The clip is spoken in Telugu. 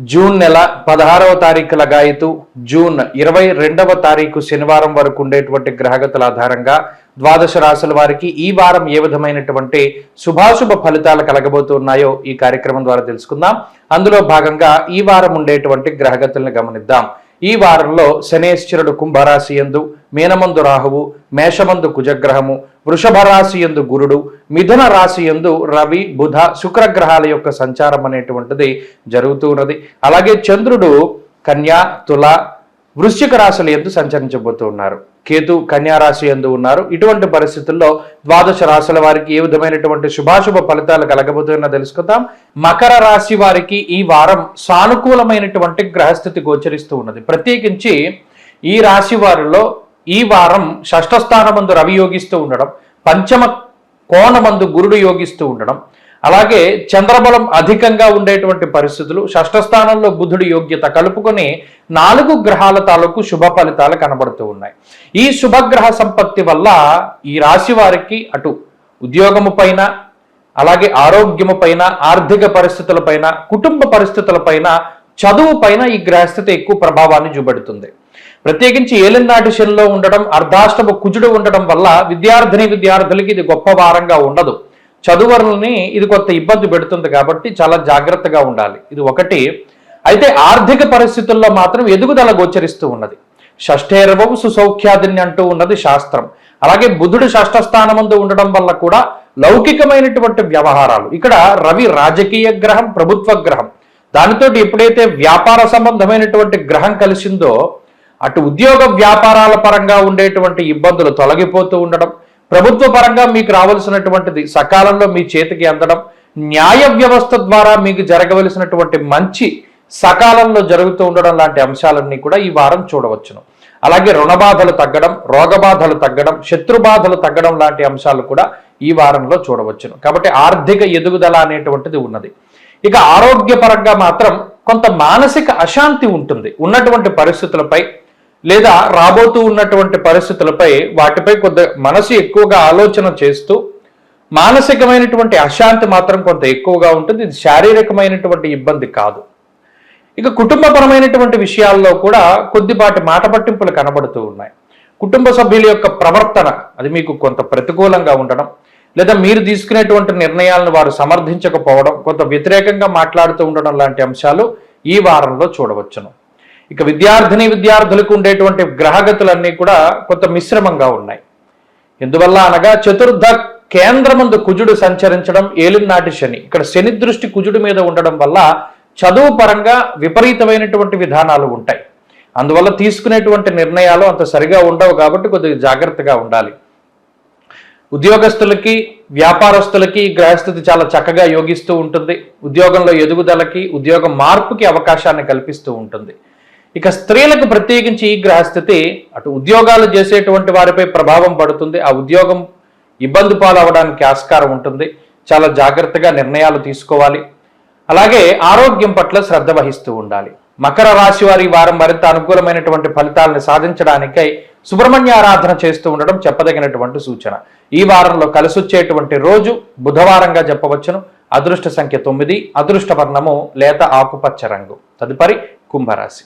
జూన్ నెల పదహారవ తారీఖు గాయతు జూన్ ఇరవై రెండవ తారీఖు శనివారం వరకు ఉండేటువంటి గ్రహగతుల ఆధారంగా ద్వాదశ రాశుల వారికి ఈ వారం ఏ విధమైనటువంటి శుభాశుభ ఫలితాలు కలగబోతున్నాయో ఈ కార్యక్రమం ద్వారా తెలుసుకుందాం. అందులో భాగంగా ఈ వారం ఉండేటువంటి గ్రహగతుల్ని గమనిద్దాం. ఈ వారంలో శనేశ్వరుడు కుంభరాశి ఎందు మీనమందు రాహువు మేషమందు కుజగ్రహము వృషభ రాశి ఎందు గురుడు మిథున రాశి ఎందు రవి బుధ శుక్రగ్రహాల యొక్క సంచారం అనేటువంటిది జరుగుతూ ఉన్నది. అలాగే చంద్రుడు కన్యా తుల వృశ్చిక రాశుల ఎందు సంచరించబోతూ ఉన్నారు. కేతు కన్యారాశి ఎందు ఉన్నారు. ఇటువంటి పరిస్థితుల్లో ద్వాదశ రాశుల వారికి ఏ విధమైనటువంటి శుభాశుభ ఫలితాలు కలగబోతున్నా తెలుసుకుందాం. మకర రాశి వారికి ఈ వారం సానుకూలమైనటువంటి గ్రహస్థితి గోచరిస్తూ ఉన్నది. ప్రత్యేకించి ఈ రాశి వారిలో ఈ వారం షష్ఠస్థానమందు రవి యోగిస్తూ ఉండడం పంచమ కోణమందు గురుడు యోగిస్తూ ఉండడం అలాగే చంద్రబలం అధికంగా ఉండేటువంటి పరిస్థితులు షష్ఠ స్థానంలో బుధుడి యోగ్యత కలుపుకొని నాలుగు గ్రహాల తాలూకు శుభ ఫలితాలు కనబడుతూ ఉన్నాయి. ఈ శుభగ్రహ సంపత్తి వల్ల ఈ రాశి వారికి అటు ఉద్యోగము పైన అలాగే ఆరోగ్యము పైన ఆర్థిక పరిస్థితులపైన కుటుంబ పరిస్థితులపైన చదువు పైన ఈ గ్రహస్థితి ఎక్కువ ప్రభావాన్ని చూపెడుతుంది. ప్రత్యేకించి ఏలినాటి శనిలో ఉండడం అర్ధాష్టమ కుజుడు ఉండడం వల్ల విద్యార్థిని విద్యార్థులకి ఇది గొప్ప వారంగా ఉండదు. చదువరులని ఇది కొంత ఇబ్బంది పెడుతుంది కాబట్టి చాలా జాగ్రత్తగా ఉండాలి. ఇది ఒకటి. అయితే ఆర్థిక పరిస్థితుల్లో మాత్రం ఎదుగుదల గోచరిస్తూ ఉన్నది. షష్ఠేరవం సుసౌఖ్యాదిని అంటూ ఉన్నది శాస్త్రం. అలాగే బుధుడు షష్ఠ స్థానమందు ఉండడం వల్ల కూడా లౌకికమైనటువంటి వ్యవహారాలు. ఇక్కడ రవి రాజకీయ గ్రహం ప్రభుత్వ గ్రహం. దానితో ఎప్పుడైతే వ్యాపార సంబంధమైనటువంటి గ్రహం కలిసిందో అటు ఉద్యోగ వ్యాపారాల పరంగా ఉండేటువంటి ఇబ్బందులు తొలగిపోతూ ఉండడం ప్రభుత్వ పరంగా మీకు రావలసినటువంటిది సకాలంలో మీ చేతికి అందడం న్యాయ వ్యవస్థ ద్వారా మీకు జరగవలసినటువంటి మంచి సకాలంలో జరుగుతూ ఉండడం లాంటి అంశాలన్నీ కూడా ఈ వారం చూడవచ్చును. అలాగే రుణబాధలు తగ్గడం రోగబాధలు తగ్గడం శత్రుబాధలు తగ్గడం లాంటి అంశాలు కూడా ఈ వారంలో చూడవచ్చును. కాబట్టి ఆర్థిక ఎదుగుదల అనేటువంటిది ఉన్నది. ఇక ఆరోగ్యపరంగా మాత్రం కొంత మానసిక అశాంతి ఉంటుంది. ఉన్నటువంటి పరిస్థితులపై లేదా రాబోతూ ఉన్నటువంటి పరిస్థితులపై వాటిపై కొద్ది మనసు ఎక్కువగా ఆలోచన చేస్తూ మానసికమైనటువంటి అశాంతి మాత్రం కొంత ఎక్కువగా ఉంటుంది. ఇది శారీరకమైనటువంటి ఇబ్బంది కాదు. ఇక కుటుంబపరమైనటువంటి విషయాల్లో కూడా కొద్దిపాటి మాట పట్టింపులు కనబడుతూ ఉన్నాయి. కుటుంబ సభ్యుల యొక్క ప్రవర్తన అది మీకు కొంత ప్రతికూలంగా ఉండడం లేదా మీరు తీసుకునేటువంటి నిర్ణయాలను వారు సమర్థించకపోవడం కొంత వ్యతిరేకంగా మాట్లాడుతూ ఉండడం లాంటి అంశాలు ఈ వారంలో చూడవచ్చును. ఇక విద్యార్థిని విద్యార్థులకు ఉండేటువంటి గ్రహగతులన్నీ కూడా కొంత మిశ్రమంగా ఉన్నాయి. ఎందువల్ల అనగా చతుర్థ కేంద్రమందు కుజుడు సంచరించడం ఏలినాటి శని. ఇక్కడ శని దృష్టి కుజుడు మీద ఉండడం వల్ల చదువు పరంగా విపరీతమైనటువంటి విధానాలు ఉంటాయి. అందువల్ల తీసుకునేటువంటి నిర్ణయాలు అంత సరిగా ఉండవు కాబట్టి కొద్దిగా జాగ్రత్తగా ఉండాలి. ఉద్యోగస్తులకి వ్యాపారస్తులకి గ్రహస్థితి చాలా చక్కగా యోగిస్తూ ఉంటుంది. ఉద్యోగంలో ఎదుగుదలకి ఉద్యోగ మార్పుకి అవకాశాన్ని కల్పిస్తూ ఉంటుంది. ఇక స్త్రీలకు ప్రత్యేకించి ఈ గ్రహస్థితి అటు ఉద్యోగాలు చేసేటువంటి వారిపై ప్రభావం పడుతుంది. ఆ ఉద్యోగం ఇబ్బంది పాలవడానికి ఆస్కారం ఉంటుంది. చాలా జాగ్రత్తగా నిర్ణయాలు తీసుకోవాలి. అలాగే ఆరోగ్యం పట్ల శ్రద్ధ వహిస్తూ ఉండాలి. మకర రాశి వారి వారం మరింత అనుకూలమైనటువంటి ఫలితాలను సాధించడానికై సుబ్రహ్మణ్య ఆరాధన చేస్తూ ఉండడం చెప్పదగినటువంటి సూచన. ఈ వారంలో కలిసొచ్చేటువంటి రోజు బుధవారంగా చెప్పవచ్చును. అదృష్ట సంఖ్య తొమ్మిది అదృష్ట వర్ణము లేత ఆకుపచ్చ రంగు. తదుపరి కుంభరాశి.